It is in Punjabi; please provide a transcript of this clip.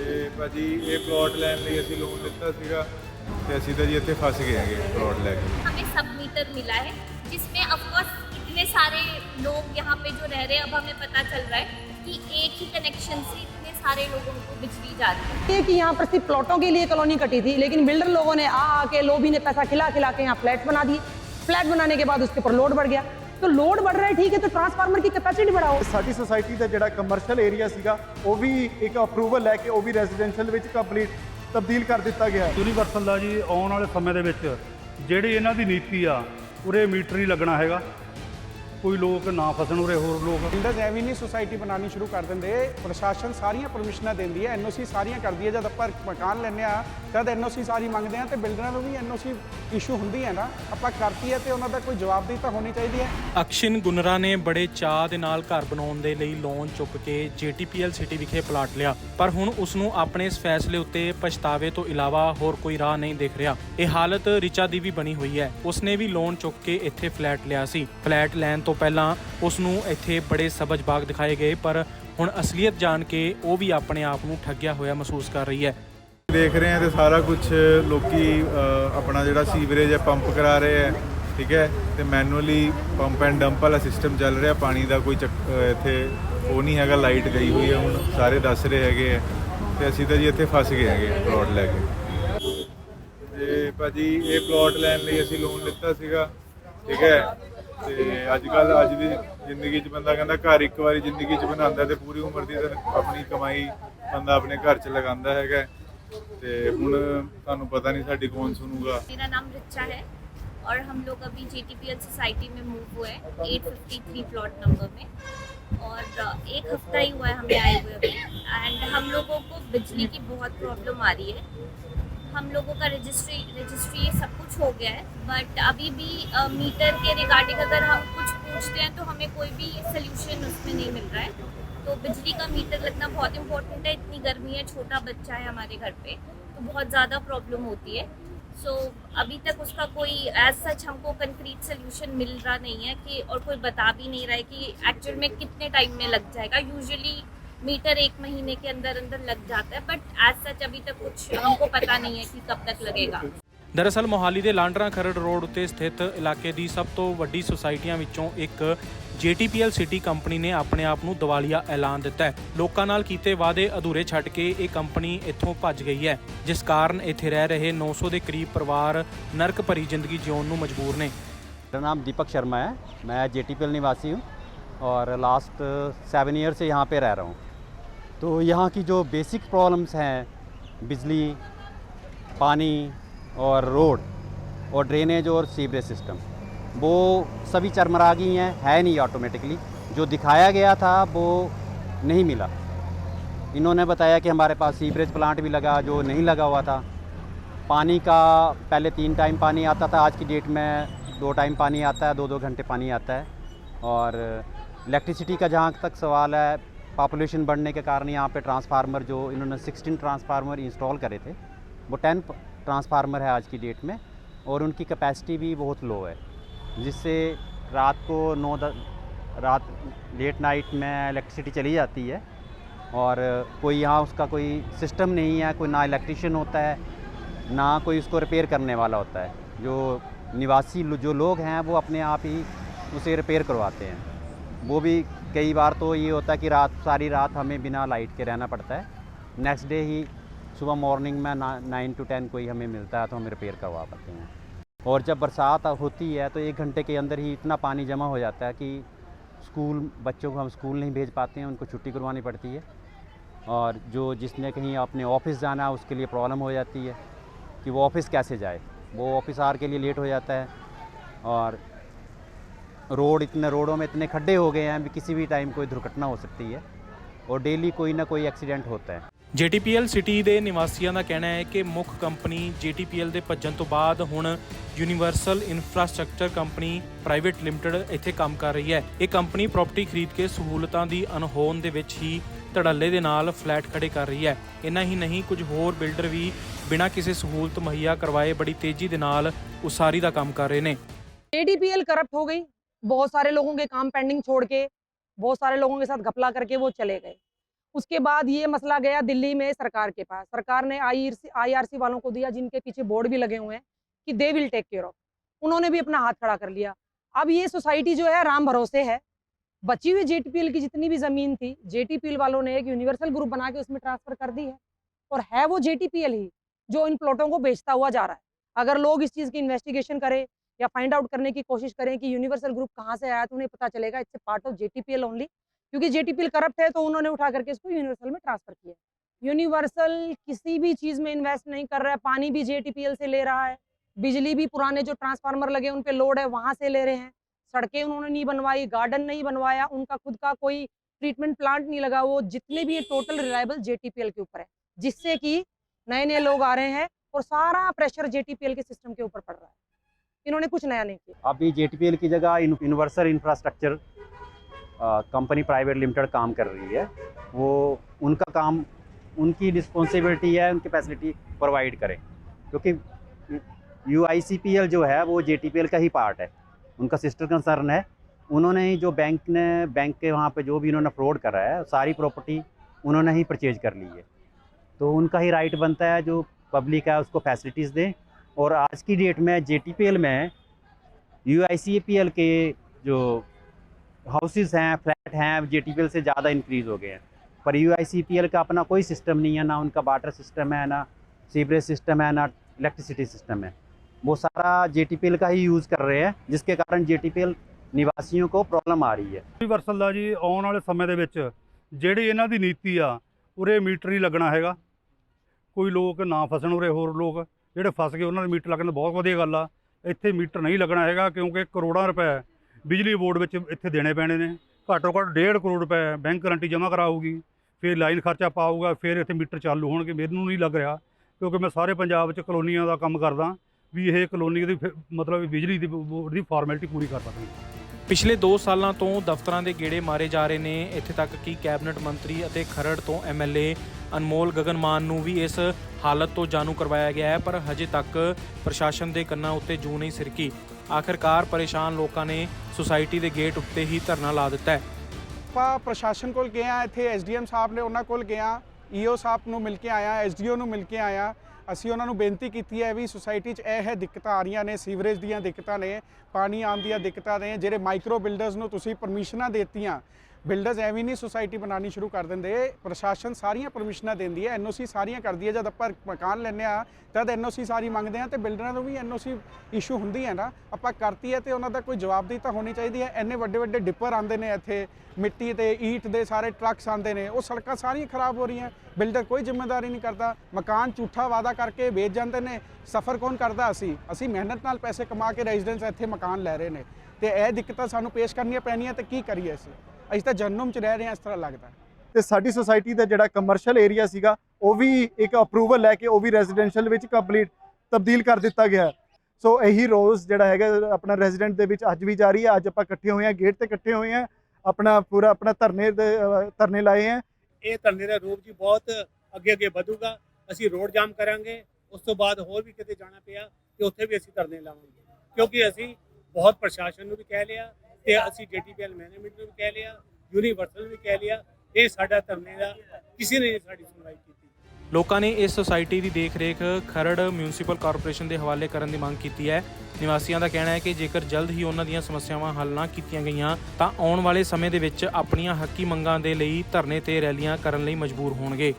ਤੇ ਭਾਜੀ ਇਹ ਪਲਾਟ ਲੈਣ ਲਈ ਅਸੀਂ ਲੋਨ ਲਿੱਤਾ ਸੀਗਾ ਤੇ ਅਸੀਂ ਤਾਂ ਜੀ ਇੱਥੇ ਫਸ ਗਏ ਹੈਗੇ ਪਲਾਟ ਲੈ ਕੇ हमें सब मीटर मिला है जिसमें ऑफकोर्स इतने सारे लोग यहाँ पे जो रह रहे हैं अब हमें पता चल रहा है कि एक ही कनेक्शन से इतने सारे लोगों को बिजली जा रही है ये कि यहाँ पर सिर्फ प्लॉटों के लिए कॉलोनी कटी थी लेकिन बिल्डर लोगों ने आ आके लोभी ने पैसा खिला खिला के यहाँ फ्लैट बना दिए फ्लैट बनाने के बाद उसके ऊपर लोड बढ़ गया तो लोड बढ़ रहा है ठीक है तो ट्रांसफार्मर की कैपेसिटी बढ़ाओ ਸਾਡੀ ਸੁਸਾਇਟੀ ਦਾ ਜਿਹੜਾ ਕਮਰਸ਼ੀਅਲ ਏਰੀਆ ਸੀਗਾ ਉਹ ਵੀ ਇੱਕ ਅਪਰੂਵਲ ਲੈ ਕੇ ਉਹ ਵੀ ਰੈਜ਼ੀਡੈਂਸ਼ੀਅਲ ਵਿੱਚ ਕੰਪਲੀਟ ਤਬਦੀਲ ਕਰ ਦਿੱਤਾ ਗਿਆ ਹੈ ਯੂਨੀਵਰਸਲ ਦਾ ਜੀ ਆਉਣ ਵਾਲੇ ਸਮੇਂ ਦੇ ਵਿੱਚ ਜਿਹੜੀ ਇਹਨਾਂ ਦੀ ਨੀਤੀ ਆ ਉਰੇ ਮੀਟਰ ਹੀ ਲੱਗਣਾ ਹੈਗਾ ਕੋਈ ਲੋਕ ਨਾ ਫਸਣ ਉਰੇ ਹੋਰ ਲੋਕ। ਬਿਲਡਰਸ ਐਵੇਂ ਨਹੀਂ ਸੁਸਾਇਟੀ ਬਣਾਉਣੀ ਸ਼ੁਰੂ ਕਰ ਦਿੰਦੇ। ਪ੍ਰਸ਼ਾਸਨ ਸਾਰੀਆਂ ਪਰਮਿਸ਼ਨਾਂ ਦਿੰਦੀ ਹੈ ਐਨਓਸੀ ਸਾਰੀਆਂ ਕਰਦੀ ਹੈ। ਜਦ ਆਪਾਂ ਮਕਾਨ ਲੈਂਦੇ ਆ ਤਦ ਐਨਓਸੀ ਸਾਰੀ ਮੰਗਦੇ ਆ ਤੇ ਬਿਲਡਰਾਂ ਨੂੰ ਵੀ ਐਨਓਸੀ ਇਸ਼ੂ ਹੁੰਦੀ ਹੈ ਨਾ। ਆਪਾਂ ਕਰਤੀ ਹੈ ਤੇ ਉਹਨਾਂ ਦਾ ਕੋਈ ਜਵਾਬਦੇਹੀ ਤਾਂ ਹੋਣੀ ਚਾਹੀਦੀ ਹੈ। ਅਕਸ਼ਿਨ ਗੁਨਰਾ ਨੇ ਬੜੇ ਚਾਅ ਦੇ ਨਾਲ ਘਰ ਬਣਾਉਣ ਦੇ ਲਈ ਲੋਨ ਚੁੱਕ ਕੇ ਜੀਟੀਪੀਐਲ ਸਿਟੀ ਵਿਖੇ ਪਲਾਟ ਲਿਆ। ਪਰ ਹੁਣ ਉਸ ਨੂੰ ਆਪਣੇ ਇਸ ਫੈਸਲੇ ਉੱਤੇ ਪਛਤਾਵੇ ਤੋਂ ਇਲਾਵਾ ਹੋਰ ਕੋਈ ਰਾਹ ਨਹੀਂ ਦਿਖ ਰਿਹਾ। ਇਹ ਹਾਲਤ ਰਿਚਾ ਦੀ ਵੀ ਬਣੀ ਹੋਈ ਹੈ। ਉਸਨੇ ਵੀ ਲੋਨ ਚੁੱਕ ਕੇ ਇੱਥੇ ਫਲੈਟ ਲਿਆ ਸੀ। ਫਲੈਟ ਲੈਣ ਤੋਂ ਪਹਿਲਾਂ ਉਸ ਨੂੰ ਇੱਥੇ ਬੜੇ ਸਬਜ ਬਾਗ ਦਿਖਾਏ ਗਏ, ਪਰ ਹੁਣ ਅਸਲੀਅਤ ਜਾਣ ਕੇ ਉਹ ਵੀ ਆਪਣੇ ਆਪ ਨੂੰ ਠੱਗਿਆ ਹੋਇਆ ਮਹਿਸੂਸ ਕਰ ਰਹੀ ਹੈ। ਦੇਖ ਰਹੇ ਹਾਂ ਤੇ ਸਾਰਾ ਕੁਝ ਲੋਕੀ ਆਪਣਾ ਜਿਹੜਾ ਸੀਵਰੇਜ ਹੈ, ਪੰਪ ਕਰਾ ਰਹੇ ਹੈ, ਠੀਕ ਹੈ? ਤੇ ਮੈਨੂਅਲੀ ਪੰਪ ਐਂਡ ਡੰਪ ਵਾਲਾ ਸਿਸਟਮ ਚੱਲ ਰਿਹਾ, ਪਾਣੀ ਦਾ ਕੋਈ ਚੱਕ- ਇੱਥੇ ਉਹ ਨਹੀਂ ਹੈਗਾ, ਲਾਈਟ ਗਈ ਹੋਈ ਹੈ, ਹੁਣ ਸਾਰੇ ਦੱਸ ਰਹੇ ਹੈਗੇ ਹੈ। ਤੇ ਅਸੀਂ ਤਾਂ ਜੀ ਇੱਥੇ ਫਸ ਗਏ ਹੈਗੇ, ਪਲਾਟ ਲੈ ਕੇ। ਤੇ ਭਾਜੀ, ਇਹ ਪਲਾਟ ਲੈਣ ਲਈ ਅਸੀਂ ਲੋਨ ਲਿੱਤਾ ਸੀਗਾ, ਠੀਕ ਹੈ? ਤੇ ਅੱਜ ਕੱਲ ਅੱਜ ਦੀ ਜ਼ਿੰਦਗੀ 'ਚ ਬੰਦਾ ਕਹਿੰਦਾ ਘਰ ਇੱਕ ਵਾਰੀ ਜ਼ਿੰਦਗੀ 'ਚ ਬਣਾਉਂਦਾ ਤੇ ਪੂਰੀ ਉਮਰ ਦੀ ਤਾਂ ਆਪਣੀ ਕਮਾਈ ਬੰਦਾ ਆਪਣੇ ਘਰ 'ਚ ਲਗਾਉਂਦਾ ਹੈਗਾ ਤੇ ਹੁਣ ਤੁਹਾਨੂੰ ਪਤਾ ਨਹੀਂ ਸਾਡੀ ਕੌਣ ਸੁਣੂਗਾ मेरा नाम रिचा है और हम लोग अभी जे सोसाइटी में मूव हुए हैं 853 प्लॉट नंबर में और अ, एक हफ्ता ही हुआ है हमें आए हुए अभी एंड हम लोगों को बिजली की बहुत प्रॉब्लम आ रही है हम लोगों का रजिस्ट्री रजिस्ट्री ये सब कुछ हो गया है। बट अभी भी अ, मीटर के रिगार्डिंग अगर हम कुछ पूछते हैं तो हमें कोई भी सोल्यूशन उसमें नहीं मिल रहा है। तो बिजली का मीटर लगना बहुत इम्पोर्टेंट है। इतनी गर्मी है छोटा बच्चा है हमारे घर पे तो बहुत ज़्यादा प्रॉब्लम होती है। सो so, अभी तक उसका कोई एज सच हमको कंक्रीट सोल्यूशन मिल रहा नहीं है कि और कोई बता भी नहीं रहा है कि एक्चुअल में कितने टाइम में लग जाएगा। यूजुअली मीटर एक महीने के अंदर अंदर लग जाता है बट एज सच अभी तक कुछ हमको पता नहीं है कि कब तक लगेगा ਦਰਅਸਲ ਮੋਹਾਲੀ ਦੇ ਲਾਂਡਰਾ ਖਰੜ ਰੋਡ ਉੱਤੇ ਸਥਿਤ ਇਲਾਕੇ ਦੀ ਸਭ ਤੋਂ ਵੱਡੀ ਸੁਸਾਇਟੀਆਂ ਵਿੱਚੋਂ ਇੱਕ JTPL ਸਿਟੀ ਕੰਪਨੀ ਨੇ ਆਪਣੇ ਆਪ ਨੂੰ ਦਿਵਾਲੀਆ ਐਲਾਨ ਦਿੱਤਾ ਹੈ ਲੋਕਾਂ ਨਾਲ ਕੀਤੇ ਵਾਅਦੇ ਅਧੂਰੇ ਛੱਡ ਕੇ ਇਹ ਕੰਪਨੀ ਇੱਥੋਂ ਭੱਜ ਗਈ ਹੈ ਜਿਸ ਕਾਰਨ ਇੱਥੇ ਰਹਿ ਰਹੇ 900 ਦੇ ਕਰੀਬ ਪਰਿਵਾਰ ਨਰਕ ਭਰੀ ਜ਼ਿੰਦਗੀ ਜਿਉਣ ਨੂੰ ਮਜਬੂਰ ਨੇ मेरा नाम दीपक शर्मा है मैं जे निवासी हूँ और लास्ट सेवन ईयर से यहाँ पे रह रहा हूँ तो यहाँ की जो बेसिक प्रॉब्लम्स हैं, बिजली, पानी और रोड और ड्रेनेज और सीवरेज सिस्टम वो सभी चरमरा गई हैं, है नहीं ऑटोमेटिकली जो दिखाया गया था, वो नहीं मिला। इन्होंने बताया कि हमारे पास सीवरेज प्लांट भी लगा, जो नहीं लगा हुआ था। पानी का पहले तीन टाइम पानी आता था, आज की डेट में दो टाइम पानी आता है दो दो घंटे पानी आता है। और इलेक्ट्रिसिटी का जहाँ तक सवाल है पॉपुलेशन बढ़ने के कारण यहाँ पे ट्रांसफार्मर जो इन्होंने 16 ट्रांसफार्मर इंस्टॉल करे थे, वो 10 ट्रांसफार्मर है आज की डेट में और उनकी कैपेसिटी भी बहुत लो है, जिससे रात को नौ रात लेट नाइट में इलेक्ट्रिसिटी चली जाती है और कोई यहाँ उसका कोई सिस्टम नहीं है, कोई ना इलेक्ट्रिशियन होता है, ना कोई उसको रिपेयर करने वाला होता है। जो निवासी जो लोग हैं, वो अपने आप ही उसे रिपेयर करवाते हैं। वो भी कई बार तो ये होता है कि रात, सारी रात हमें बिना लाइट के रहना पड़ता है। नेक्स्ट डे ही सुबह मॉर्निंग में ना नाइन टू टेन कोई हमें मिलता है तो हम रिपेयर करवा पाते हैं। और जब बरसात होती है तो एक घंटे के अंदर ही इतना पानी जमा हो जाता है कि स्कूल, बच्चों को हम स्कूल नहीं भेज पाते हैं, उनको छुट्टी करवानी पड़ती है। और जो जिसने कहीं अपने ऑफ़िस जाना है, उसके लिए प्रॉब्लम हो जाती है कि वो ऑफ़िस कैसे जाए? वो ऑफ़िस आर के लिए लेट हो जाता है। और रोड इतने रोडों में इतने खड्डे हो गए हैं भी किसी भी टाइम कोई दुर्घटना हो सकती है और डेली कोई ना कोई एक्सीडेंट होता है JTPL ਸਿਟੀ ਦੇ ਨਿਵਾਸੀਆਂ ਦਾ ਕਹਿਣਾ ਹੈ ਕਿ ਮੁੱਖ ਕੰਪਨੀ JTPL ਦੇ ਭੱਜਣ ਤੋਂ ਬਾਅਦ ਹੁਣ universal infrastructure company private limited ਇੱਥੇ ਕੰਮ ਕਰ ਰਹੀ ਹੈ ਇਹ ਕੰਪਨੀ ਪ੍ਰਾਪਰਟੀ ਖਰੀਦ ਕੇ ਸਹੂਲਤਾਂ ਦੀ ਅਨਹੋਂਦ ਦੇ ਵਿੱਚ ਹੀ ਧੜੱਲੇ ਦੇ ਨਾਲ ਫਲੈਟ ਖੜੇ ਕਰ ਰਹੀ ਹੈ ਇੰਨਾ ਹੀ ਨਹੀਂ ਕੁਝ ਹੋਰ ਬਿਲਡਰ ਵੀ ਬਿਨਾਂ ਕਿਸੇ ਸਹੂਲਤ ਮੁਹੱਈਆ ਕਰਵਾਏ ਬੜੀ ਤੇਜ਼ੀ ਦੇ ਨਾਲ ਉਸਾਰੀ ਦਾ ਕੰਮ ਕਰ ਰਹੇ ਨੇ एडीपीएल करप्ट हो गई बहुत सारे लोगों के काम पेंडिंग छोड़ के, बहुत सारे लोगों के साथ घपला करके वो चले गए। उसके बाद ये मसला गया दिल्ली में सरकार के पास। सरकार ने आईआरसी आईआरसी वालों को दिया, जिनके पीछे बोर्ड भी लगे हुए हैं, कि they will take care of उन्होंने भी अपना हाथ खड़ा कर लिया। अब ये सोसाइटी जो है, राम भरोसे है। बची हुई जेटीपीएल की जितनी भी ज़मीन थी जेटीपीएल वालों ने एक यूनिवर्सल ग्रुप बना के उसमें ट्रांसफ़र कर दी है। और है वो जेटीपीएल ही, जो इन प्लॉटों को बेचता हुआ जा रहा है। अगर लोग इस चीज़ की इन्वेस्टिगेशन करें या फाइंड आउट करने की कोशिश करें कि यूनिवर्सल ग्रुप कहाँ से आया तो उन्हें पता चलेगा it's part of JTPL only क्योंकि जेटीपीएल करप्ट है तो उन्होंने उठा करके इसको यूनिवर्सल में ट्रांसफ़र किया यूनिवर्सल किसी भी चीज़ में इन्वेस्ट नहीं कर रहा है, पानी भी जेटीपीएल से ले रहा है, बिजली भी पुराने जो ट्रांसफार्मर लगे उन पे लोड है, वहाँ से ले रहे हैं। सड़कें उन्होंने नहीं बनवाई गार्डन नहीं बनवाया, उनका खुद का कोई ट्रीटमेंट प्लांट नहीं लगा, वो जितने भी टोटल रिलायबल जेटीपीएल के ऊपर है, जिससे कि नए नए लोग आ रहे हैं और सारा प्रेशर जेटीपीएल के सिस्टम के ऊपर पड़ रहा है। इन्होंने कुछ नया नहीं किया। अभी JTPL की जगह universal infrastructure company private limited काम कर रही है। वो उनका काम, उनकी रिस्पॉन्सिबिलिटी है, उनकी फैसिलिटी प्रोवाइड करें। क्योंकि यूआईसीपीएल जो है, वो JTPL का ही पार्ट है। उनका सिस्टर कंसर्न है। उन्होंने ही जो बैंक ने बैंक के वहाँ पे जो भी उन्होंने फ्रॉड करा है, सारी प्रॉपर्टी उन्होंने ही परचेज कर ली है। तो उनका ही राइट बनता है, जो पब्लिक है, उसको फैसिलिटीज़ दें। और आज की डेट में जे में यू के जो हाउसेस हैं फ्लैट हैं जे से ज़्यादा इंक्रीज़ हो गए हैं पर यू का अपना कोई सिस्टम नहीं है ना उनका वाटर सिस्टम है ना सीवरेज सिस्टम है ना इलेक्ट्रिसिटी सिस्टम है वो सारा जे का ही यूज़ कर रहे हैं जिसके कारण जे ਨਿਵਾਸੀਆਂ ਕੋ ਪ੍ਰੋਬਲਮ ਆ ਰਹੀ ਹੈ ਯੂਨੀਵਰਸਲ ਦਾ ਜੀ ਆਉਣ ਵਾਲੇ ਸਮੇਂ ਦੇ ਵਿੱਚ ਜਿਹੜੀ ਇਹਨਾਂ ਦੀ ਨੀਤੀ ਆ ਉਰੇ ਮੀਟਰ ਨਹੀਂ ਲੱਗਣਾ ਹੈਗਾ ਕੋਈ ਲੋਕ ਨਾ ਫਸਣ ਉਰੇ ਹੋਰ ਲੋਕ ਜਿਹੜੇ ਫਸ ਗਏ, ਉਹਨਾਂ ਦੇ ਮੀਟਰ ਲੱਗਣ, ਬਹੁਤ ਵਧੀਆ ਗੱਲ ਆ। ਇੱਥੇ ਮੀਟਰ ਨਹੀਂ ਲੱਗਣਾ ਹੈਗਾ ਕਿਉਂਕਿ ਕਰੋੜਾਂ ਰੁਪਏ ਬਿਜਲੀ ਬੋਰਡ ਵਿੱਚ ਇੱਥੇ ਦੇਣੇ ਪੈਣੇ ਨੇ। ਘੱਟੋ ਘੱਟ 1.5 ਕਰੋੜ ਰੁਪਏ ਬੈਂਕ ਗਰੰਟੀ ਜਮ੍ਹਾਂ ਕਰਾਊਗੀ, ਫਿਰ ਲਾਈਨ ਖਰਚਾ ਪਾਊਗਾ, ਫਿਰ ਇੱਥੇ ਮੀਟਰ ਚਾਲੂ ਹੋਣਗੇ। ਮੈਨੂੰ ਨਹੀਂ ਲੱਗ ਰਿਹਾ ਕਿਉਂਕਿ ਮੈਂ ਸਾਰੇ ਪੰਜਾਬ 'ਚ ਕਲੋਨੀਆਂ ਦਾ ਕੰਮ ਕਰਦਾ ਵੀ ਇਹ ਕਲੋਨੀ ਦੀ ਫਿਰ- ਮਤਲਬ ਬਿਜਲੀ ਦੀ ਬੋਰਡ ਦੀ ਫਾਰਮੈਲਿਟੀ ਪੂਰੀ ਕਰ ਸਕਦੀ। ਪਿਛਲੇ 2 ਸਾਲਾਂ ਤੋਂ ਦਫ਼ਤਰਾਂ ਦੇ ਗੇੜੇ ਮਾਰੇ ਜਾ ਰਹੇ ਨੇ। ਇੱਥੇ ਤੱਕ ਕਿ ਕੈਬਨਿਟ ਮੰਤਰੀ ਅਤੇ ਖਰੜ ਤੋਂ ਐਮਐਲਏ ਅਨਮੋਲ ਗਗਨਮਾਨ ਨੂੰ ਵੀ ਇਸ ਹਾਲਤ ਤੋਂ ਜਾਣੂ ਕਰਵਾਇਆ ਗਿਆ ਹੈ, ਪਰ ਹਜੇ ਤੱਕ ਪ੍ਰਸ਼ਾਸਨ ਦੇ ਕੰਨਾਂ ਉੱਤੇ ਜੂ ਨਹੀਂ ਸਿਰਕੀ। ਆਖਰਕਾਰ ਪਰੇਸ਼ਾਨ ਲੋਕਾਂ ਨੇ ਸੁਸਾਇਟੀ ਦੇ ਗੇਟ ਉੱਤੇ ਹੀ ਧਰਨਾ ਲਾ ਦਿੱਤਾ ਹੈ। ਆਪਾਂ ਪ੍ਰਸ਼ਾਸਨ ਕੋਲ ਗਏ ਆ ਇੱਥੇ ਐਸਡੀਐਮ ਸਾਹਿਬ ਨੇ ਉਹਨਾਂ ਕੋਲ ਗਿਆ ਈਓ ਸਾਹਿਬ ਨੂੰ ਮਿਲ ਕੇ ਆਇਆ ਐਸਡੀਓ ਨੂੰ ਮਿਲ ਕੇ ਆਇਆ। ਅਸੀਂ ਉਹਨਾਂ ਨੂੰ ਬੇਨਤੀ ਕੀਤੀ ਹੈ ਵੀ ਸੁਸਾਇਟੀ 'ਚ ਇਹ ਹੈ ਦਿੱਕਤਾਂ ਆ ਰਹੀਆਂ ਨੇ ਸੀਵਰੇਜ ਦੀਆਂ ਦਿੱਕਤਾਂ ਨੇ, ਪਾਣੀ ਆਉਣ ਦੀਆਂ ਦਿੱਕਤਾਂ ਨੇ, ਜਿਹੜੇ ਮਾਈਕਰੋ ਬਿਲਡਰਸ ਨੂੰ ਤੁਸੀਂ ਪਰਮਿਸ਼ਨਾਂ ਦਿੱਤੀਆਂ ਬਿਲਡਰਸ ਐਵੇਂ ਨਹੀਂ ਸੁਸਾਇਟੀ ਬਣਾਉਣੀ ਸ਼ੁਰੂ ਕਰ ਦਿੰਦੇ। ਪ੍ਰਸ਼ਾਸਨ ਸਾਰੀਆਂ ਪਰਮਿਸ਼ਨਾਂ ਦਿੰਦੀ ਹੈ, ਐਨਓਸੀ ਸਾਰੀਆਂ ਕਰਦੀ ਹੈ। ਜਦ ਆਪਾਂ ਮਕਾਨ ਲੈਂਦੇ ਆ ਤਦ ਐਨਓਸੀ ਸਾਰੀ ਮੰਗਦੇ ਆ ਤੇ ਬਿਲਡਰਾਂ ਨੂੰ ਵੀ ਐਨਓਸੀ ਇਸ਼ੂ ਹੁੰਦੀ ਹੈ ਨਾ। ਆਪਾਂ ਕਰਤੀ ਹੈ ਤੇ ਉਹਨਾਂ ਦਾ ਕੋਈ ਜਵਾਬਦੇਹੀ ਤਾਂ ਹੋਣੀ ਚਾਹੀਦੀ ਹੈ। ਇੰਨੇ ਵੱਡੇ ਵੱਡੇ ਡਿੱਪਰ ਆਉਂਦੇ ਨੇ ਇੱਥੇ, ਮਿੱਟੀ ਤੇ ਈਟ ਦੇ ਸਾਰੇ ਟਰੱਕਸ ਆਉਂਦੇ ਨੇ। ਉਹ ਸੜਕਾਂ ਸਾਰੀਆਂ ਖਰਾਬ ਹੋ ਰਹੀਆਂ। ਬਿਲਡਰ ਕੋਈ ਜ਼ਿੰਮੇਵਾਰੀ ਨਹੀਂ ਕਰਦਾ। ਮਕਾਨ ਝੂਠਾ ਵਾਅਦਾ ਕਰਕੇ ਵੇਚ ਜਾਂਦੇ ਨੇ। ਸਫਰ ਕੌਣ ਕਰਦਾ ਅਸੀਂ? ਅਸੀਂ ਮਿਹਨਤ ਨਾਲ ਪੈਸੇ ਕਮਾ ਕੇ ਰੈਜ਼ੀਡੈਂਸ ਇੱਥੇ ਮਕਾਨ ਲੈ ਰਹੇ ਨੇ। ਤੇ ਇਹ ਦਿੱਕਤਾਂ ਸਾਨੂੰ ਪੇਸ਼ ਕਰਨੀਆਂ ਪੈਣੀਆਂ ਤੇ ਕੀ ਕਰੀਏ ਅਸੀਂ? ਅਸੀਂ ਤਾਂ ਜਨਮ ਚ ਰਹਿ ਰਹੇ ਹਾਂ ਇਸ ਤਰ੍ਹਾਂ ਲੱਗਦਾ। ਤੇ ਸਾਡੀ ਸੁਸਾਇਟੀ ਦਾ ਜਿਹੜਾ ਕਮਰਸ਼ੀਅਲ ਏਰੀਆ ਸੀਗਾ ਉਹ ਵੀ ਇੱਕ ਅਪਰੂਵਲ ਲੈ ਕੇ ਉਹ ਵੀ ਰੈਜ਼ੀਡੈਂਸ਼ੀਅਲ ਵਿੱਚ ਕੰਪਲੀਟ ਤਬਦੀਲ ਕਰ ਦਿੱਤਾ ਗਿਆ ਹੈ। ਸੋ ਇਹੀ ਰੋਜ਼ ਜਿਹੜਾ ਹੈਗਾ ਆਪਣਾ ਰੈਜ਼ੀਡੈਂਟ ਦੇ ਵਿੱਚ ਅੱਜ ਵੀ ਜਾਰੀ ਹੈ ਅੱਜ ਆਪਾਂ ਇਕੱਠੇ ਹੋਏ ਹਾਂ ਗੇਟ ਤੇ ਇਕੱਠੇ ਹੋਏ ਹਾਂ ਆਪਣਾ ਪੂਰਾ ਆਪਣਾ ਧਰਨੇ ਦੇ ਧਰਨੇ ਲਾਏ ਹੈ। ਇਹ ਧਰਨੇ ਦਾ ਰੂਪ ਜੀ ਬਹੁਤ ਅੱਗੇ ਅੱਗੇ ਵਧੂਗਾ ਅਸੀਂ ਰੋਡ ਜਾਮ ਕਰਾਂਗੇ ਉਸ ਤੋਂ ਬਾਅਦ ਹੋਰ ਵੀ ਕਿਤੇ ਜਾਣਾ ਪਿਆ ਤੇ ਉੱਥੇ ਵੀ ਅਸੀਂ ਧਰਨੇ ਲਾਵਾਂਗੇ। ਕਿਉਂਕਿ ਅਸੀਂ ਬਹੁਤ ਪ੍ਰਸ਼ਾਸਨ ਨੂੰ ਵੀ ਕਹਿ ਲਿਆ ਤੇ ਅਸੀਂ ਜੀਟੀਪੀਐਲ ਮੈਨੇਜਮੈਂਟ ਨੂੰ ਵੀ ਕਹਿ ਲਿਆ ਯੂਨੀਵਰਸਲ ਵੀ ਕਹਿ ਲਿਆ, ਇਹ ਸਾਡਾ ਧਰਨੇ ਦਾ ਕਿਸੇ ਨੇ ਸਾਡੀ ਸੁਣਵਾਈ ਕੀਤੀ। ਲੋਕਾਂ ਨੇ ਇਸ ਸੁਸਾਇਟੀ ਦੀ ਦੇਖਰੇਖ ਖਰੜ ਮਿਊਨਿਸਪਲ ਕਾਰਪੋਰੇਸ਼ਨ ਦੇ ਹਵਾਲੇ ਕਰਨ ਦੀ ਮੰਗ ਕੀਤੀ ਹੈ। ਨਿਵਾਸੀਆਂ ਦਾ ਕਹਿਣਾ ਹੈ ਕਿ ਜੇਕਰ ਜਲਦ ਹੀ ਉਹਨਾਂ ਦੀਆਂ ਸਮੱਸਿਆਵਾਂ ਹੱਲ ਨਾ ਕੀਤੀਆਂ ਗਈਆਂ, ਤਾਂ ਆਉਣ ਵਾਲੇ ਸਮੇਂ ਦੇ ਵਿੱਚ ਆਪਣੀਆਂ ਹੱਕੀ ਮੰਗਾਂ ਦੇ ਲਈ ਧਰਨੇ ਤੇ ਰੈਲੀਆਂ ਕਰਨ ਲਈ ਮਜਬੂਰ ਹੋਣਗੇ।